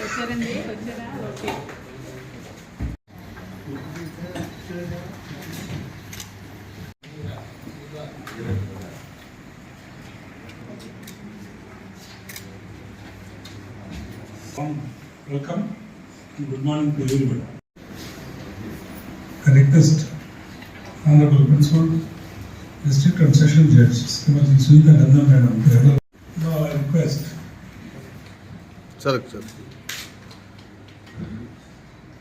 వచ్చారండి వచ్చారా okay Warm welcome and good morning to everybody. I request Honorable Principal, District and Session Judge, Srimati Sunita Nanda Madam, to ಸರಕ್ sir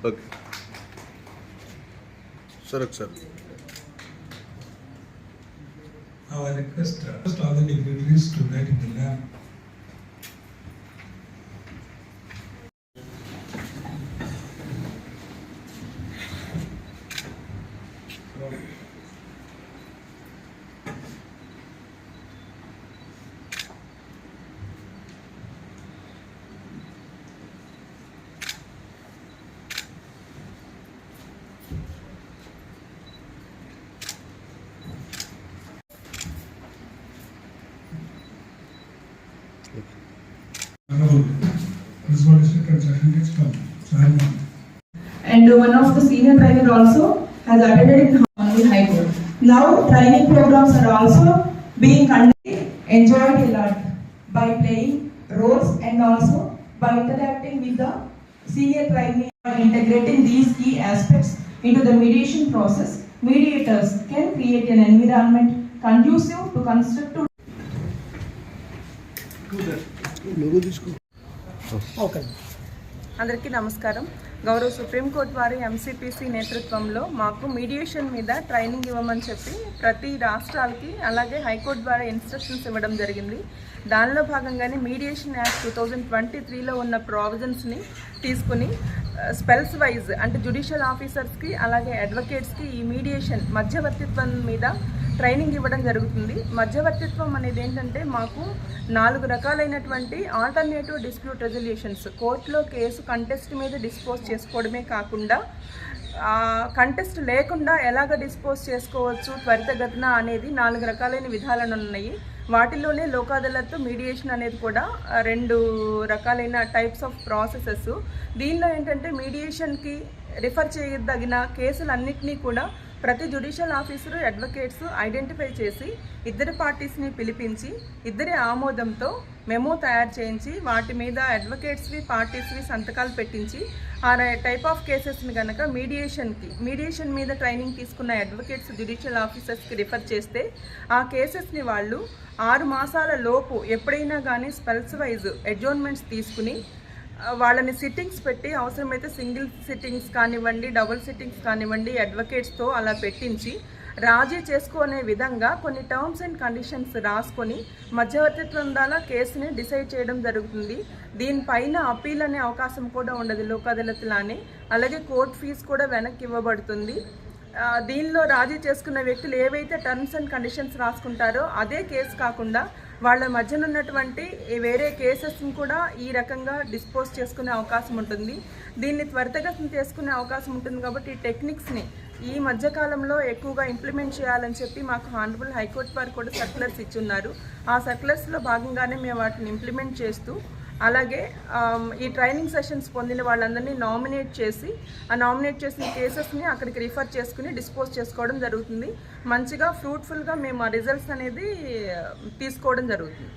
okay ಸರಕ್ sir Now I request uh, all the dignitaries to write in the lamp and one of the senior trainer also has attended in Honorable High Court. Now training programs are also being conducted, enjoyed a lot by playing roles and also by interacting with the senior trainee by integrating these key aspects into the mediation process. Mediators can create an environment conducive to constructive అందరికీ నమస్కారం. గౌరవ supreme court వారి ఎంసీపీసీ నేతృత్వంలో మాకు mediation మీద training ఇవ్వమని చెప్పి ప్రతి రాష్ట్రాలకి అలాగే హైకోర్టు ద్వారా ఇన్స్ట్రక్షన్స్ ఇవ్వడం జరిగింది. దానిలో భాగంగానే mediation act two thousand twenty త్రీలో ఉన్న ప్రావిజన్స్ని తీసుకుని uh, స్పెల్స్ వైజ్ అంటే జుడిషియల్ ఆఫీసర్స్కి అలాగే అడ్వకేట్స్కి ఈ మీడియేషన్ మధ్యవర్తిత్వం మీద ట్రైనింగ్ ఇవ్వడం జరుగుతుంది. మధ్యవర్తిత్వం అనేది ఏంటంటే మాకు నాలుగు రకాలైనటువంటి ఆల్టర్నేటివ్ డిస్ప్యూట్ రెజల్యూషన్స్. కోర్టులో కేసు కంటెస్ట్ మీద డిస్పోజ్ చేసుకోవడమే కాకుండా కంటెస్ట్ లేకుండా ఎలాగ డిస్పోజ్ చేసుకోవచ్చు త్వరితగతిన అనేది నాలుగు రకాలైన విధాలను ఉన్నాయి. వాటిలోనే లోక్ మీడియేషన్ అనేది కూడా రెండు రకాలైన టైప్స్ ఆఫ్ ప్రాసెసెస్. దీనిలో ఏంటంటే మీడియేషన్కి రిఫర్ చేయదగిన కేసులన్నింటినీ కూడా ప్రతి జ్యుడిషియల్ ఆఫీసరు అడ్వకేట్స్ ఐడెంటిఫై చేసి ఇద్దరు పార్టీస్ని పిలిపించి ఇద్దరి ఆమోదంతో మెమో తయారు చేయించి వాటి మీద అడ్వకేట్స్వి పార్టీస్వి సంతకాలు పెట్టించి ఆ టైప్ ఆఫ్ కేసెస్ని కనుక మీడియేషన్కి మీడియేషన్ మీద ట్రైనింగ్ తీసుకున్న అడ్వకేట్స్ జ్యుడిషియల్ ఆఫీసర్స్కి రిఫర్ చేస్తే ఆ కేసెస్ని వాళ్ళు ఆరు మాసాల లోపు ఎప్పుడైనా కానీ స్పెల్స్ వైజ్ అడ్జోన్మెంట్స్ తీసుకుని వాళ్ళని సిట్టింగ్స్ పెట్టి అవసరమైతే సింగిల్ సిట్టింగ్స్ కానివ్వండి డబుల్ సిట్టింగ్స్ కానివ్వండి అడ్వకేట్స్తో అలా పెట్టించి రాజీ చేసుకునే విధంగా కొన్ని టర్మ్స్ అండ్ కండిషన్స్ రాసుకొని మధ్యవర్తిత్వం ద్వారా కేసుని డిసైడ్ చేయడం జరుగుతుంది. దీనిపైన అప్పీల్ అనే అవకాశం కూడా ఉండదు లోక్ అదాలత్లానే అలాగే కోర్ట్ ఫీజు కూడా వెనక్కి ఇవ్వబడుతుంది. దీనిలో రాజీ చేసుకున్న వ్యక్తులు ఏవైతే టర్మ్స్ అండ్ కండిషన్స్ రాసుకుంటారో అదే కేసు కాకుండా వాళ్ళ మధ్యన ఉన్నటువంటి వేరే కేసెస్ని కూడా ఈ రకంగా డిస్పోజ్ చేసుకునే అవకాశం ఉంటుంది. దీన్ని త్వరితగతిన చేసుకునే అవకాశం ఉంటుంది కాబట్టి ఈ టెక్నిక్స్ని ఈ మధ్యకాలంలో ఎక్కువగా ఇంప్లిమెంట్ చేయాలని చెప్పి మాకు హానరబుల్ హైకోర్టు వారు కూడా సర్క్యులర్స్ ఇచ్చున్నారు ఆ సర్క్యులర్స్లో భాగంగానే మేము వాటిని ఇంప్లిమెంట్ చేస్తూ అలాగే ఈ ట్రైనింగ్ సెషన్స్ పొందిన వాళ్ళందరినీ నామినేట్ చేసి ఆ నామినేట్ చేసిన కేసెస్ని అక్కడికి రిఫర్ చేసుకుని డిస్పోజ్ చేసుకోవడం జరుగుతుంది. మంచిగా ఫ్రూట్ఫుల్గా మేము ఆ రిజల్ట్స్ అనేది తీసుకోవడం జరుగుతుంది.